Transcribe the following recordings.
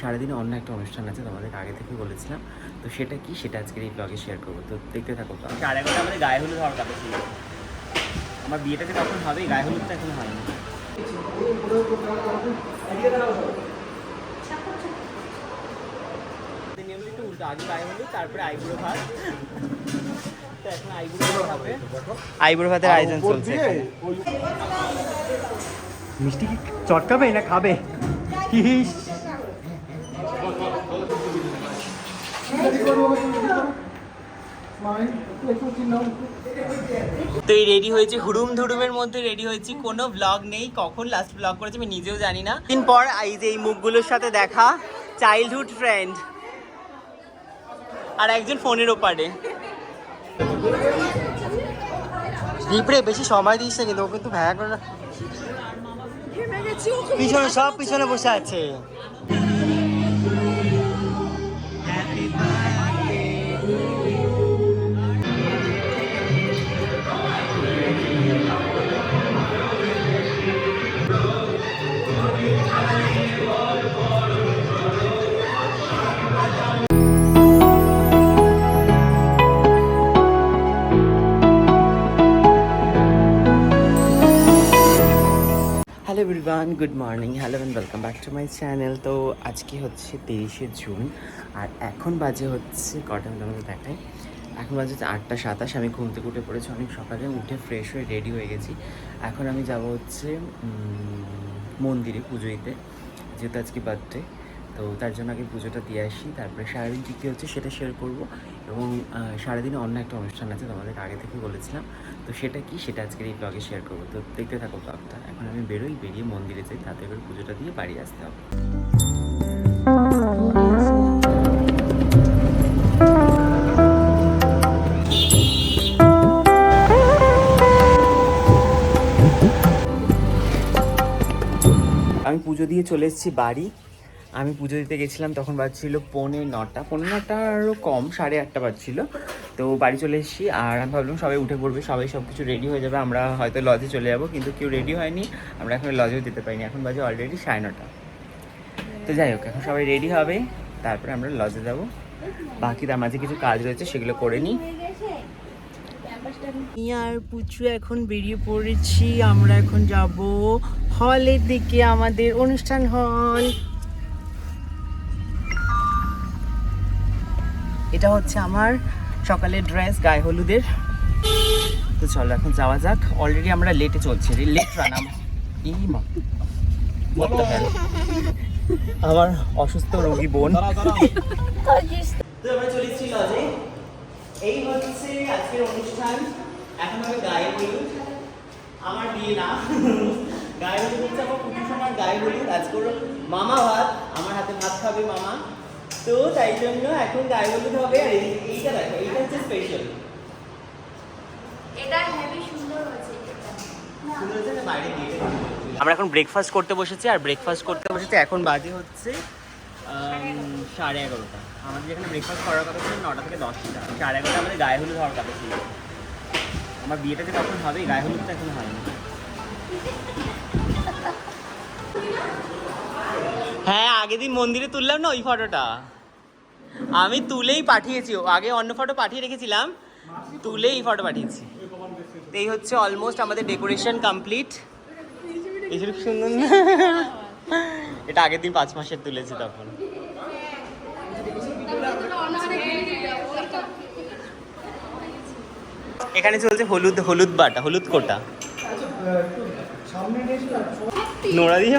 সারাদিনে অন্য একটা অনুষ্ঠান আছে তোমাদের আগে থেকে বলেছিলাম। তো সেটা কি? সেটা আজকের এই ব্লগে শেয়ার করব। তো দেখতে থাকো। সাড়ে এগারোটা আমাদের গায়ে হলুদ হওয়ার কথা ছিল আমার বিয়েটা যে কখন হবে গায়ে হলুদটা এখন হয়নি। আগে গায়ে হলুদ তারপরে ভাত তো আইবুড়ো ভাতের আয়োজন চলছে মিষ্টি কি চটকাবে না খাবে? ইস, তো এই রেডি হয়েছে হুড়ুম ধুড়ুমের মধ্যে রেডি হয়েছি। কোনো ব্লগ নেই কখন লাস্ট ব্লগ করেছি আমি নিজেও জানি না। দিন পর এই যে এই মুখগুলোর সাথে দেখা চাইল্ডহুড ফ্রেন্ড আর একজন ফোনের ওপারে। দীপরে বেশি সময় দিস না কিন্তু ও কিন্তু ভ্যা করে। পিছনে সব পিছনে বসে আছে। Good morning hello and welcome back to my channel তো আজকে হচ্ছে তেইশে জুন, আর এখন বাজে হচ্ছে কটা? আমি তোমাকে দেখাই এখন বাজে হচ্ছে আটটা সাতাশ। আমি ঘুম থেকে উঠে পড়েছি অনেক সকালে। উঠে ফ্রেশ হয়ে রেডি হয়ে গেছি। এখন আমি যাব হচ্ছে মন্দিরে পুজো দিতে। যেহেতু আজকে বার্থডে তো তার জন্য আগে পুজোটা দিয়ে আসি, তারপরে সারাদিন কী কী হচ্ছে সেটা শেয়ার করব এবং সারাদিনে অন্য একটা অনুষ্ঠান আছে তোমাদের আগে থেকে বলেছিলাম, তো সেটা কি সেটা আজকের এই ব্লগে শেয়ার করব। তো দেখতে থাকো ব্লগটা এখন আমি বেরোই, বেরিয়ে মন্দিরে যাই, তাতে করে পুজোটা দিয়ে বাড়ি আসতে হবে। আমি পুজো দিয়ে চলে এসেছি বাড়ি। আমি পুজো দিতে গেছিলাম, তখন বাজছিল পৌনে নটা। পৌনে নটারও কম, সাড়ে আটটা বাজছিল। তো বাড়ি চলে এসেছি আর আমি ভাবলাম সবাই উঠে পড়বে, সবাই সব কিছু রেডি হয়ে যাবে। আমরা হয়তো লজে চলে যাব, কিন্তু কেউ রেডি হয়নি। আমরা এখন লজেও যেতে পারিনি। এখন বাজে অলরেডি সাড়ে নটা। তো যাই হোক, এখন সবাই রেডি হবে। তারপরে আমরা লজে যাব। বাকি তার মাঝে কিছু কাজ রয়েছে, সেগুলো করে নিই। আর পুচু এখন বেরিয়ে পড়েছি। আমরা এখন যাব হলের দিকে, আমাদের অনুষ্ঠান হল এটা হচ্ছে আমার সকালের ড্রেস গায়ে হলুদের। তো চলো, এখন যাওয়া যাক। অলরেডি আমরা লেটে চলছি লেট রান এই মা? আমার অসুস্থ রোগী বোন। এই হচ্ছে আজকের অনুষ্ঠান। এখন গায়ে হলুদ। আমার বিয়ে না। গায়ে হলুদ হচ্ছে আমার গায়ে হলুদ। মামা ভাত। আমার হাতে ভাত খাবে মামা। তো তাই জন্য এখন গায়ে হলুদ হবে আর এইটা দেখো এইটা হচ্ছে স্পেশাল এটা হেভি সুন্দর হয়েছে বাইরে গিয়ে আমরা এখন ব্রেকফাস্ট করতে বসেছি আর ব্রেকফাস্ট করতে বসেছি এখন বাজে হচ্ছে সাড়ে এগারোটা। আমাদের যেখানে ব্রেকফাস্ট করার কথা ছিল নটা থেকে দশটা। সাড়ে এগারোটা আমাদের গায়ে হলুদ হওয়ার কথা ছিল। আমার বিয়েটা যে কখন হবে গায়ে হলুদটা এখন হয়নি হ্যাঁ আগের দিন মন্দিরে তুললাম না ওই ফটোটা আমি তুলেই পাঠিয়েছি। আগে অন্য ফটো পাঠিয়ে রেখেছিলাম। তুলেই ফটো পাঠিয়েছি। এই হচ্ছে অলমোস্ট আমাদের ডেকোরেশন কমপ্লিট এই সুন্দর এটা আগের দিন পাঁচ মাসের তুলেছি তখন। এখানে চলছে হলুদ হলুদ বাটা, হলুদ কোটা। নোড়া দিয়ে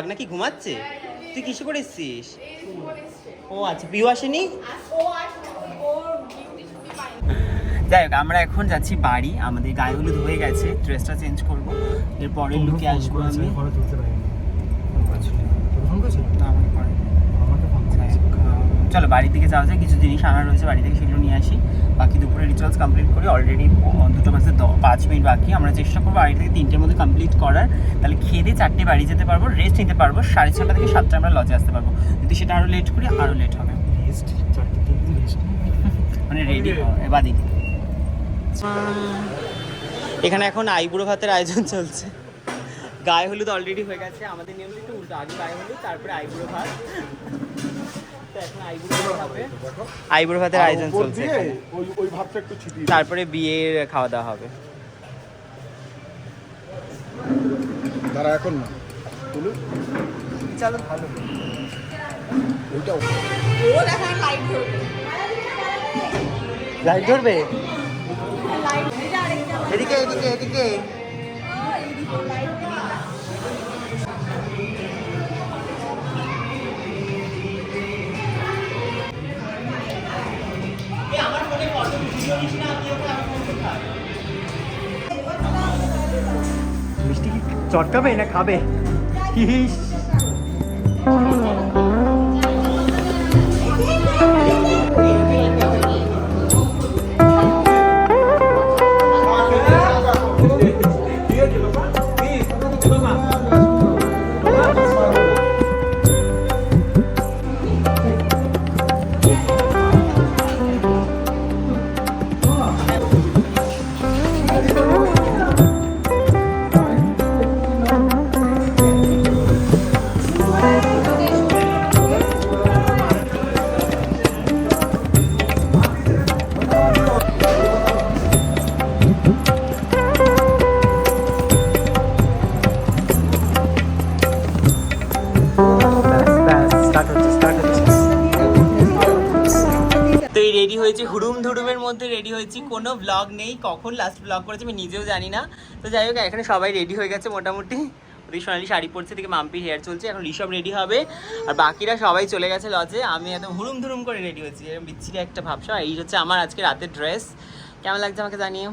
ভাগনা কি ঘুমাচ্ছে? তুই কিসে করে এসছিস? ও আচ্ছা পিউ আসেনি? যাই হোক আমরা এখন যাচ্ছি বাড়ি। আমাদের গায়ে হলুদ হয়ে গেছে ড্রেসটা চেঞ্জ করব। এরপরে লুকে আসব আমি। চলো বাড়ির দিকে যাওয়া যায় কিছু জিনিস আনা রয়েছে বাড়ি থেকে সেগুলো নিয়ে আসি। বাকি দুপুরে রিচুয়ালস কমপ্লিট করি অলরেডি দুটো বাজে দ- পাঁচ মিনিট বাকি। আমরা চেষ্টা করব বাড়ি থেকে তিনটের মধ্যে কমপ্লিট করার। তাহলে খেয়ে দিয়ে চারটে বাড়ি যেতে পারব রেস্ট নিতে পারব। সাড়ে ছটা থেকে সাতটা আমরা লজে আসতে পারব। যদি সেটা আরও লেট করি আরও লেট হবে। মানে রেডি এবার দিকে এখানে এখন আইবুড়ো ভাতের আয়োজন চলছে। গায়ে হলুদ অলরেডি হয়ে গেছে। আমাদের নিয়ম একটু উল্টো আগে গায়ে হলুদ তারপরে আইবুড়ো ভাত। আইবুড়ো আইবুড়ো ভাতের আয়োজন চলছে এখানে। ওই ওই ভাবটা একটু ছিটিয়ে তারপরে বিয়ের খাওয়া দাওয়া হবে। দাঁড়া এখন না। তুলু চলো। ভালো ওইটাও লাইট ধরবে। এদিকে এদিকে এদিকে। মিষ্টি কি চটকাবে না খাবে ইস। ব্লগ নেই কখন লাস্ট ব্লগ করেছে আমি নিজেও জানি না। তো যাই হোক এখানে সবাই রেডি হয়ে গেছে মোটামুটি। ওদিকে সোনালি শাড়ি পরছে দিকে মাম্পি হেয়ার চলছে এখন ঋষভ রেডি হবে। আর বাকিরা সবাই চলে গেছে লজে আমি একদম হুরুম ধুরুম করে রেডি হয়েছি এরকম বিচ্ছিরি একটা ভাবসা এই হচ্ছে আমার আজকে রাতের ড্রেস কেমন লাগছে আমাকে জানিয়ে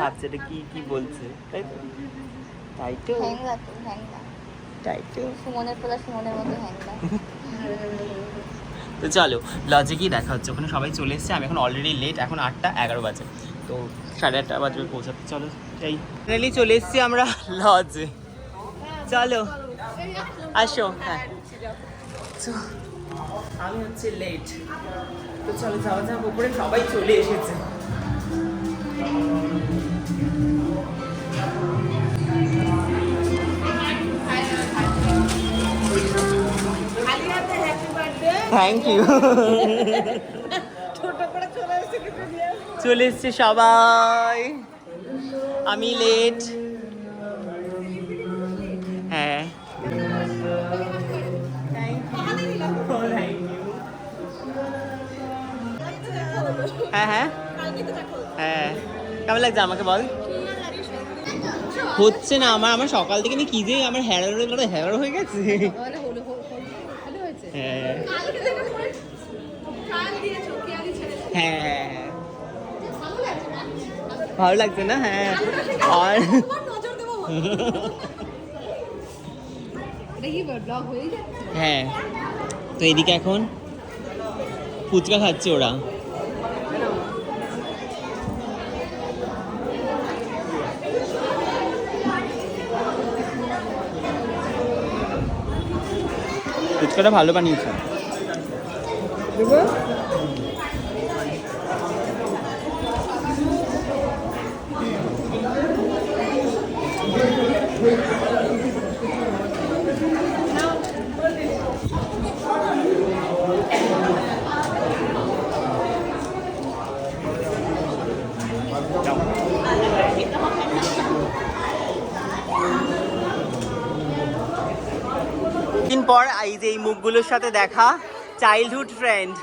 ভাবছে এটা কি কি বলছে? তাই তো? তাই তো। তাই তো। সুমনের পোলা সুমনের মতো হ্যাংলা তো চলো লজে গিয়ে দেখা হচ্ছে। ওখানে সবাই চলে এসেছে, আমি এখন অলরেডি লেট এখন আটটা এগারো বাজে। তো সাড়ে আটটা বাজবে পৌঁছাতে, চলো এই ফাইনালি চলে এসেছি আমরা লজে চলো, আসো হ্যাঁ। আমি হচ্ছে লেট তো চলো যাওয়া যাক উপরে সবাই চলে এসেছে। থ্যাংক ইউ চলে এসছে সবাই। আমি লেট হ্যাঁ। হ্যাঁ হ্যাঁ। হ্যাঁ। কেমন লাগছে আমাকে বল? হচ্ছে না, আমার আমার সকাল থেকে কি যে আমার হেয়ার হেয়ার হয়ে গেছে। হ্যাঁ হ্যাঁ হ্যাঁ। ভালো লাগছে না? হ্যাঁ। আর হ্যাঁ তো এদিকে এখন ফুচকা খাচ্ছে ওরা। ফুচকাটা ভালো বানিয়েছে। পর এই যে এই মুখগুলোর সাথে দেখা চাইল্ডহুড ফ্রেন্ড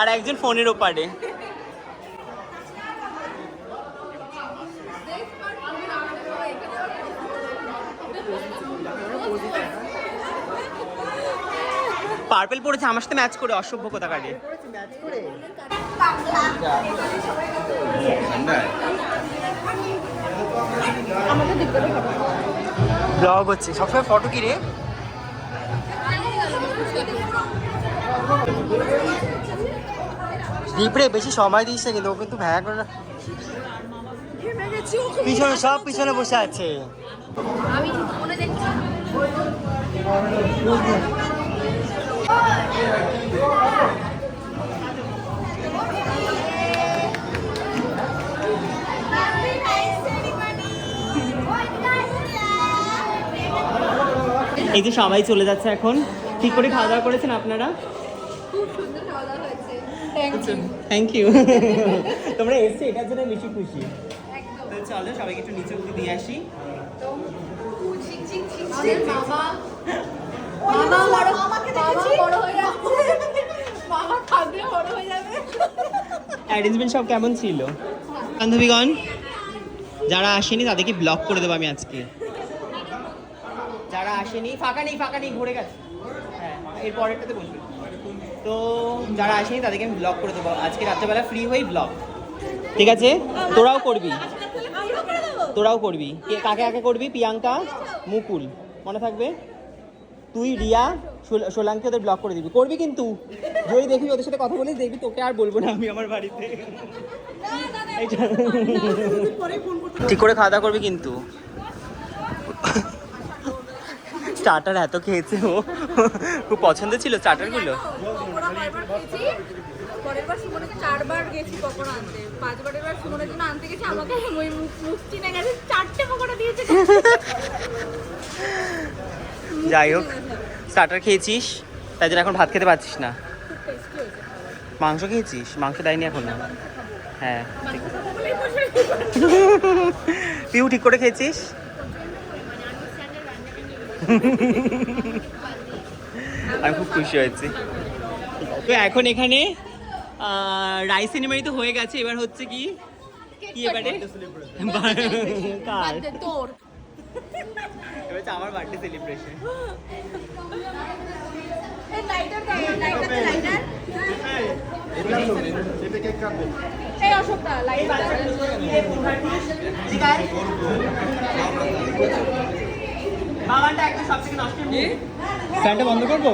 আর একজন ফোনের ওপারে। পার্পেল পড়েছে, আমার সাথে ম্যাচ করে অসভ্য কোথা কাটে আমাদের ব্লগ হচ্ছে। সবসময় ফটো কি রে? দীপরে বেশি সময় দিস না কিন্তু ও কিন্তু ভ্যা করে না পিছনে, সব পিছনে বসে আছে। আমি এই যে সবাই চলে যাচ্ছে এখন। ঠিক করে খাওয়া দাওয়া করেছেন আপনারা? থ্যাংক ইউ তোমরা এসছো এটার জন্য বেশি খুশি। তো চলো সবাইকে একটু নিচে উঠে দিয়ে আসি। হয়ে হয়ে অ্যারেঞ্জমেন্ট সব কেমন ছিল? বান্ধবীগণ যারা আসেনি তাদেরকে ব্লক করে দেবো আমি আজকে। যারা আসেনি ফাঁকা নেই ফাঁকা নেই ঘুরে গেছে হ্যাঁ এর পরেরটাতে বসবে তো যারা আসেনি তাদেরকে আমি ব্লক করে দেবো আজকে রাত্রেবেলা ফ্রি হয়েই ব্লগ ঠিক আছে তোরাও করবি তোরাও করবি কে কাকে কাকে করবি প্রিয়াঙ্কা মুকুল মনে থাকবে তুই রিয়া সোল- সোলাঙ্কি ওদের ব্লক করে দিবি করবি কিন্তু যদি দেখবি ওদের সাথে কথা বলিস দেখবি তোকে আর বলব না আমি আমার বাড়িতে ঠিক করে খাওয়া দাওয়া করবি কিন্তু স্টার্টার এত খেয়েছে ও। খুব পছন্দ ছিল স্টার্টারগুলো পকোড়া কয়বার খেয়েছি? পরের বার সুমনে চারবার গেছি পকোড়া আনতে। পাঁচবারের বার সুমনের জন্য আনতে গেছি আমাকে ওই মুখ মুখ চিনে গেছে চারটে পকোড়া দিয়েছে। যাই হোক স্টার্টার খেয়েছিস তাই জন্য এখন ভাত খেতে পারছিস না। মাংস খেয়েছিস? মাংস দেয়নি এখন না? হ্যাঁ পিউ ঠিক করে খেয়েছিস? আমি খুব খুশি হয়েছি। তো এখন এখানে রাইস সিনেমারি তো হয়ে গেছে এবার হচ্ছে কি? কি এবারে? তোর। এবার আমার বার্থডে সেলিব্রেশন এই ফ্যানটা বন্ধ করব?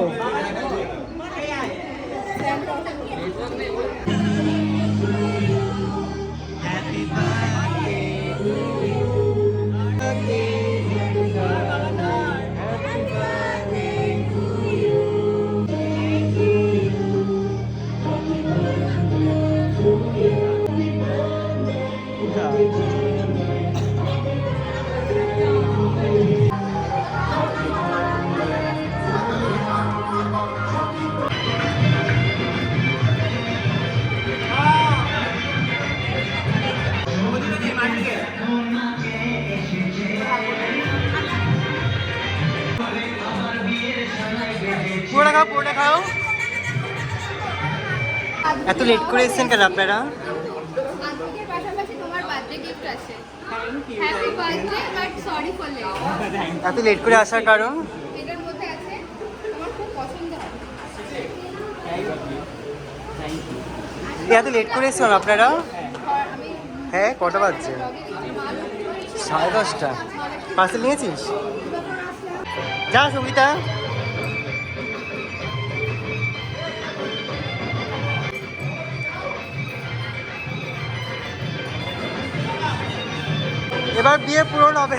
খাও পুরোটা খাও এত লেট করে এসেছেন কেন আপনারা? এত লেট করে আসার কারণ? এত লেট করে এসেছেন আপনারা? হ্যাঁ কটা বাজছে? সাড়ে দশটা। পার্সেল নিয়েছিস? যা, সঙ্গীতা। এবার বিয়ে পূরণ হবে।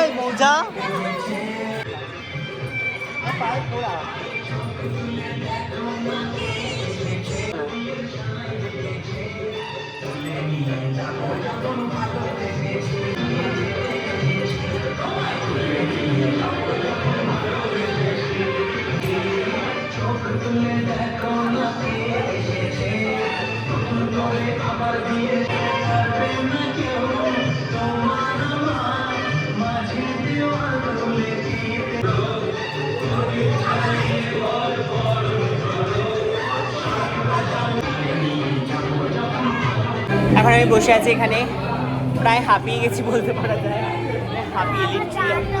এই মৌজা। আমি বসে আছি এখানে। প্রায় হাঁপিয়ে গেছি বলতে পারা যায়। হাঁপিয়ে লিটারেলি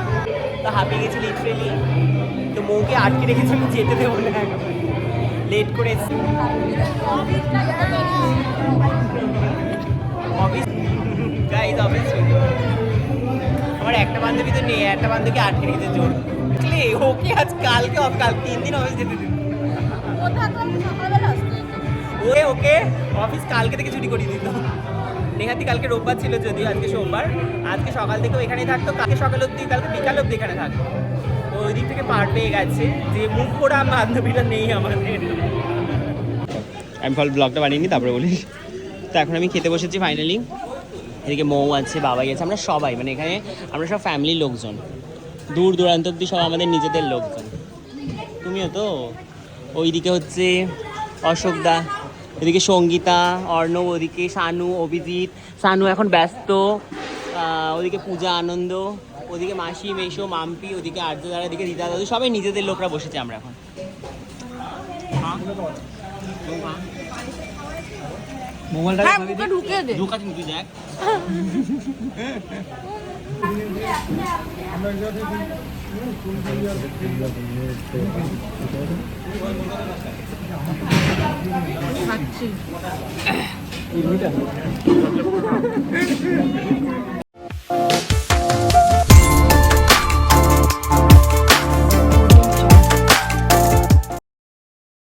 তো হাঁপিয়ে গেছি লিটারেলি তো মৌকে আটকে রেখেছি আমি যেতে দেবো না। লেট করে এসেছি। অফিস গাইজ অফিস আমার একটা বান্ধবী তো নেই একটা বান্ধবী আটকে রেখেছে জোর। ওকে আজ কালকে অফ কাল তিন দিন অফিস যেতে দিন ওকে ওকে অফিস কালকে থেকে ছুটি করিয়ে দিত নেহাতি কালকে রোববার ছিল যদিও আজকে সোমবার, আজকে সকাল থেকেও এখানেই থাকতো, কালকে সকাল অবধি, কালকে বিকাল অবধি এখানে থাকতো। তো ওই দিক থেকে পার পেয়ে গেছে যে মুখ পোড়া বান্ধবীটা নেই আমাদের। আমি ফল ব্লগটা বানিয়ে নিই, তারপরে বলিস। তো এখন আমি খেতে বসেছি ফাইনালি এদিকে মৌ আছে, বাবাই আছে, আমরা সবাই মানে এখানে আমরা সব ফ্যামিলির লোকজন। দূর দূরান্ত অব্দি সব আমাদের নিজেদের লোকজন। তুমিও তো? ওইদিকে হচ্ছে অশোকদা ওইদিকে সঙ্গীতা অর্ণব ওদিকে শানু অভিজিৎ। শানু এখন ব্যস্ত। ওদিকে পূজা আনন্দ। ওদিকে মাসি মেশো মাম্পি ওদিকে আর্যদারা ওদিকে দিদা দাদু সবাই নিজেদের লোকরা বসেছে আমরা এখন। মোবাইলটা হ্যাঁ ঢুকে দে ঢুকাচ্ছি তুই দেখ খাচ্ছি